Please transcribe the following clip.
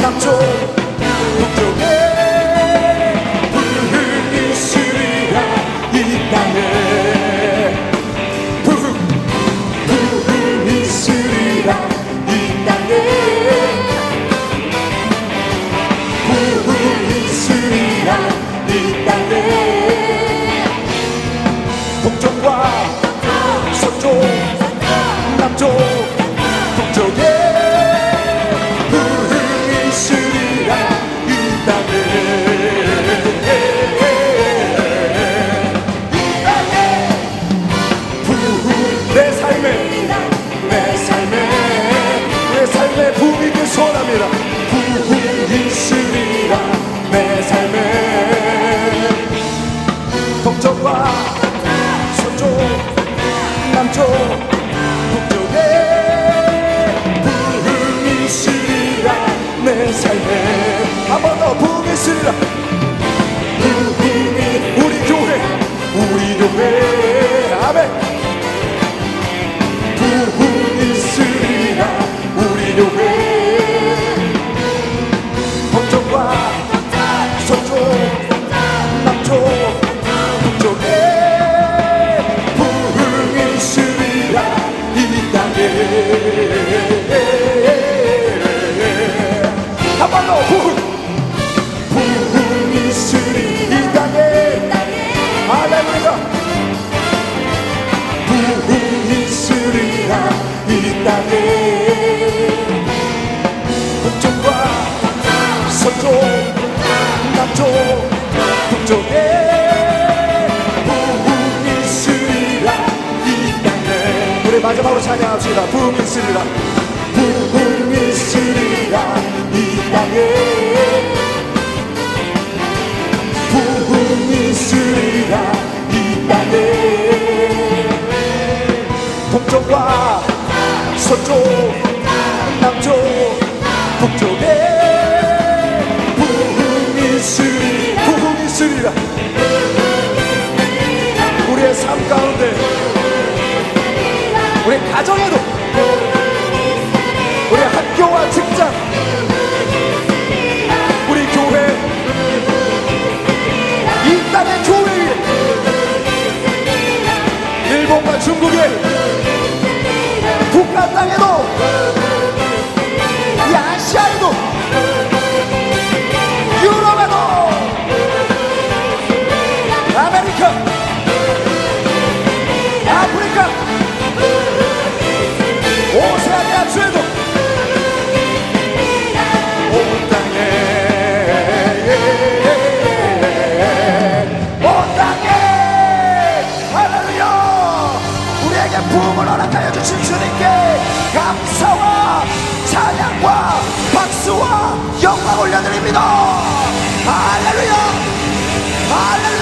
남쪽 북쪽에 푸른 이슬이라 이 땅에. 푸른 푸른 이슬이라 이 땅에. 푸른 이슬이라 이 땅에 내 삶에 내 삶에 부비길 소원합니다. 푸른 이슬이라 내 삶에. 동쪽과 서쪽 남쪽 북쪽에 푸른 이슬이라 내 삶에. 한 번더 푸른 이슬이라 이 땅에 북쪽과 서쪽 남쪽 북쪽에 이슬이라. 이 땅에. 우리 마지막으로 찬양합시다. 이슬이라 서쪽 남쪽 북쪽에 푸른 이슬이 푸른 이슬이라 우리의 삶 가운데 우리 가정에도 우리 학교와 직장 부흥을 허락하여 주신 주님께 감사와 찬양과 박수와 영광 올려드립니다. 할렐루야! 할렐루야!